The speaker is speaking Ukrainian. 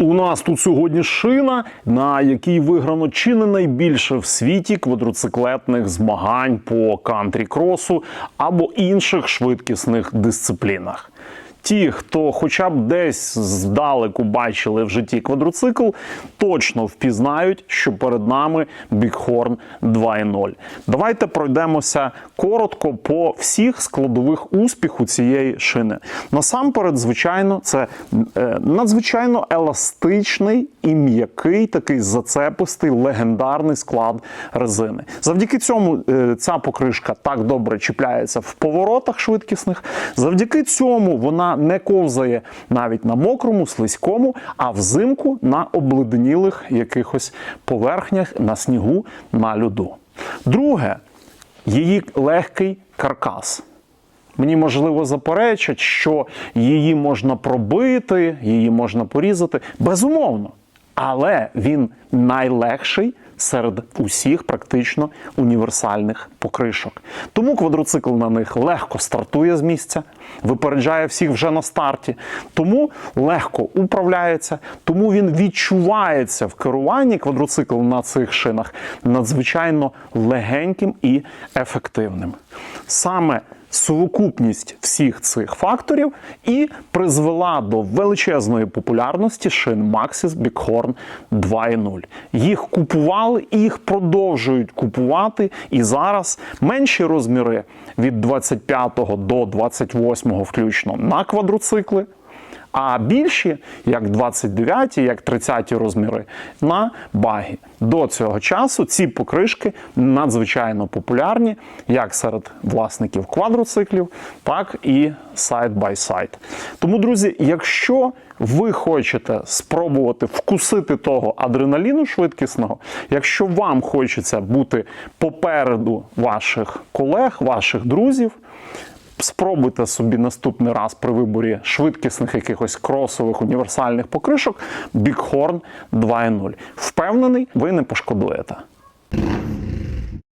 У нас тут сьогодні шина, на якій виграно чи не найбільше в світі квадроциклетних змагань по кантрі-кросу або інших швидкісних дисциплінах. Ті, хто хоча б десь здалеку бачили в житті квадроцикл, точно впізнають, що перед нами Біghorn 2.0. Давайте пройдемося коротко по всіх складових успіху цієї шини. Насамперед, звичайно, це е, надзвичайно еластичний і м'який, такий зацепистий, легендарний склад резини. Завдяки цьому е, ця покришка так добре чіпляється в поворотах швидкісних. Завдяки цьому вона не ковзає навіть на мокрому, слизькому, а взимку на обледенілих якихось поверхнях на снігу, на льоду. Друге, її легкий каркас. Мені можливо заперечать, що її можна пробити, її можна порізати. Безумовно. Але він найлегший серед усіх практично універсальних покришок. Тому квадроцикл на них легко стартує з місця, випереджає всіх вже на старті, тому легко управляється, тому він відчувається в керуванні квадроцикл на цих шинах надзвичайно легеньким і ефективним. Саме Сукупність всіх цих факторів і призвела до величезної популярності шин Maxxis Bighorn 2.0. Їх купували їх продовжують купувати. І зараз менші розміри від 25 до 28 включно на квадроцикли. А більші, як 29, як 30 розміри, на багі. До цього часу ці покришки надзвичайно популярні як серед власників квадроциклів, так і сайд-бай-сайд. Тому, друзі, якщо ви хочете спробувати вкусити того адреналіну швидкісного, якщо вам хочеться бути попереду ваших колег, ваших друзів. Спробуйте собі наступний раз при виборі швидкісних якихось кросових універсальних покришок Bighorn 2.0. Впевнений, ви не пошкодуєте.